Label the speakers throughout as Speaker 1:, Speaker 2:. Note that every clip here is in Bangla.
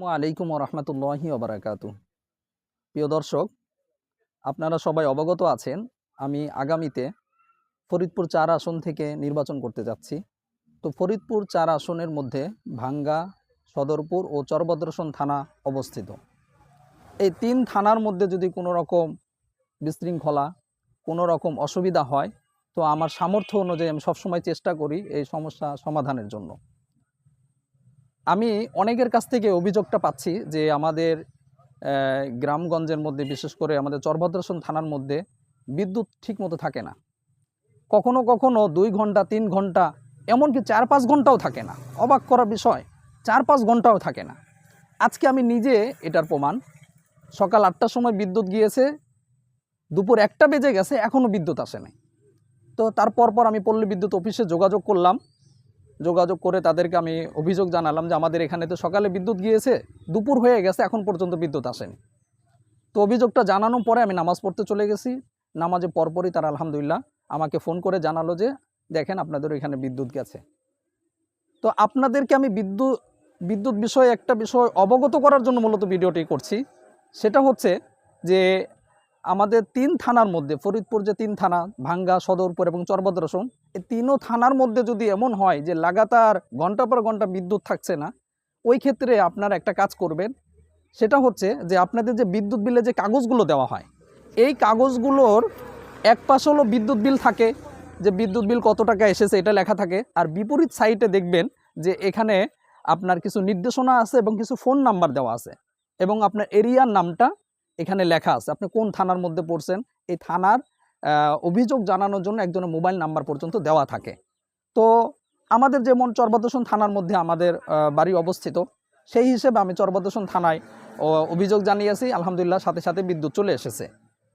Speaker 1: আসসালামু আলাইকুম রহমতুল্লাহি ওবরাকাতু প্রিয় দর্শক, আপনারা সবাই অবগত আছেন, আমি আগামীতে ফরিদপুর চার আসন থেকে নির্বাচন করতে যাচ্ছি। তো ফরিদপুর চার আসনের মধ্যে ভাঙ্গা, সদরপুর ও চরভদ্রসন থানা অবস্থিত। এই তিন থানার মধ্যে যদি কোনো রকম বিশৃঙ্খলা, কোনো রকম অসুবিধা হয়, তো আমার সামর্থ্য অনুযায়ী আমি সবসময় চেষ্টা করি এই সমস্যা সমাধানের জন্য। আমি অনেকের কাছ থেকে অভিযোগটা পাচ্ছি যে আমাদের গ্রামগঞ্জের মধ্যে, বিশেষ করে আমাদের চরভদ্রাসন থানার মধ্যে বিদ্যুৎ ঠিকমতো থাকে না। কখনো কখনো দুই ঘণ্টা, তিন ঘণ্টা, এমনকি চার পাঁচ ঘন্টাও থাকে না। অবাক করা বিষয়, চার পাঁচ ঘন্টাও থাকে না। আজকে আমি নিজে এটার প্রমাণ। সকাল আটটার সময় বিদ্যুৎ গিয়েছে, দুপুর একটা বেজে গেছে এখনও বিদ্যুৎ আসে নাই। তো তারপর পর আমি পল্লী বিদ্যুৎ অফিসে যোগাযোগ করলাম। যোগাযোগ করে তাদেরকে আমি অভিযোগ জানালাম যে আমাদের এখানে তো সকালে বিদ্যুৎ গিয়েছে, দুপুর হয়ে গেছে, এখন পর্যন্ত বিদ্যুৎ আসেনি। তো অভিযোগটা জানানোর পরে আমি নামাজ পড়তে চলে গেছি। নামাজে পরপরই তারা আলহামদুলিল্লাহ আমাকে ফোন করে জানালো যে, দেখেন আপনাদের এখানে বিদ্যুৎ গেছে। তো আপনাদেরকে আমি বিদ্যুৎ বিদ্যুৎ বিষয়ে একটা বিষয় অবগত করার জন্য মূলত ভিডিওটি করছি। সেটা হচ্ছে যে আমাদের তিন থানার মধ্যে, ফরিদপুর যে তিন থানা, ভাঙ্গা, সদরপুর এবং চরভদ্রসন এই তিনও থানার মধ্যে যদি এমন হয় যে লাগাতার ঘণ্টা পর ঘণ্টা বিদ্যুৎ থাকছে না, ওই ক্ষেত্রে আপনারা একটা কাজ করবেন। সেটা হচ্ছে যে আপনাদের যে বিদ্যুৎ বিলে যে কাগজগুলো দেওয়া হয়, এই কাগজগুলোর এক পাশ হলো বিদ্যুৎ বিল থাকে, যে বিদ্যুৎ বিল কত টাকা এসেছে এটা লেখা থাকে, আর বিপরীত সাইটে দেখবেন যে এখানে আপনার কিছু নির্দেশনা আছে এবং কিছু ফোন নাম্বার দেওয়া আছে, এবং আপনার এরিয়ার নামটা এখানে লেখা আছে। আপনি কোন থানার মধ্যে পড়ছেন? এই থানার অভিযোগ জানানোর জন্য একজনের মোবাইল নাম্বার পর্যন্ত দেওয়া থাকে। তো আমাদের যেমন চরবদ্দশন থানার মধ্যে আমাদের বাড়ি অবস্থিত, সেই হিসেবে আমি চরবদ্দশন থানায় অভিযোগ জানিয়েছি। আলহামদুলিল্লাহ, সাথে সাথে বিদ্যুৎ চলে এসেছে।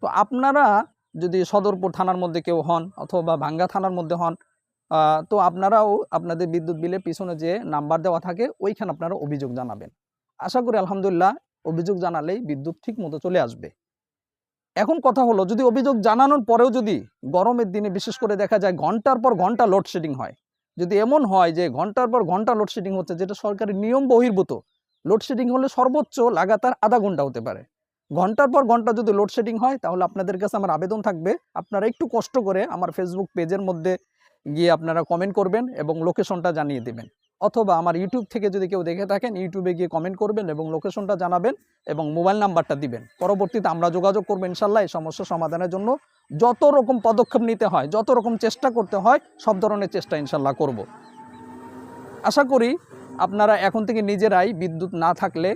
Speaker 1: তো আপনারা যদি সদরপুর থানার মধ্যে কেউ হন অথবা ভাঙ্গা থানার মধ্যে হন তো আপনারাও আপনাদের বিদ্যুৎ বিলের পিছনে যে নাম্বার দেওয়া থাকে, ওইখানে আপনারা অভিযোগ জানাবেন। আশা করি, আলহামদুলিল্লাহ অভিযোগ জানালেই বিদ্যুৎ ঠিক মতো চলে আসবে। এখন কথা হলো, যদি অভিযোগ জানানোর পরেও যদি গরমের দিনে বিশেষ করে দেখা যায় ঘণ্টার পর ঘণ্টা লোডশেডিং হয়, যদি এমন হয় যে ঘণ্টার পর ঘণ্টা লোডশেডিং হচ্ছে যেটা সরকারি নিয়ম বহির্ভূত লোডশেডিং হলে সর্বোচ্চ লাগাতার আধা ঘণ্টা হতে পারে। ঘণ্টার পর ঘণ্টা যদি লোডশেডিং হয়, তাহলে আপনাদের কাছে আমার আবেদন থাকবে। আপনারা একটু কষ্ট করে আমার ফেসবুক পেজের মধ্যে গিয়ে আপনারা কমেন্ট করবেন এবং লোকেশনটা জানিয়ে দেবেন। অথবা আমার ইউটিউব থেকে যদি কেউ দেখে থাকেন ইউটিউবে গিয়ে কমেন্ট করবেন এবং লোকেশনটা জানাবেন এবং মোবাইল নাম্বারটা দিবেন। পরবর্তীতে আমরা যোগাযোগ করব ইনশাল্লাহ এই সমস্যা সমাধানের জন্য। যত রকম পদক্ষেপ নিতে হয়, যত রকম চেষ্টা করতে হয়, সব ধরনের চেষ্টা ইনশাল্লাহ করব। আশা করি আপনারা এখন থেকে নিজেরাই বিদ্যুৎ না থাকলে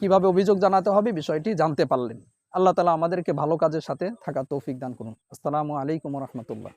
Speaker 1: কীভাবে অভিযোগ জানাতে হবে বিষয়টি জানতে পারলেন। আল্লাহ তালা আমাদেরকে ভালো কাজের সাথে থাকা তৌফিক দান করুন। আসসালামু আলাইকুম রহমতুল্লাহ।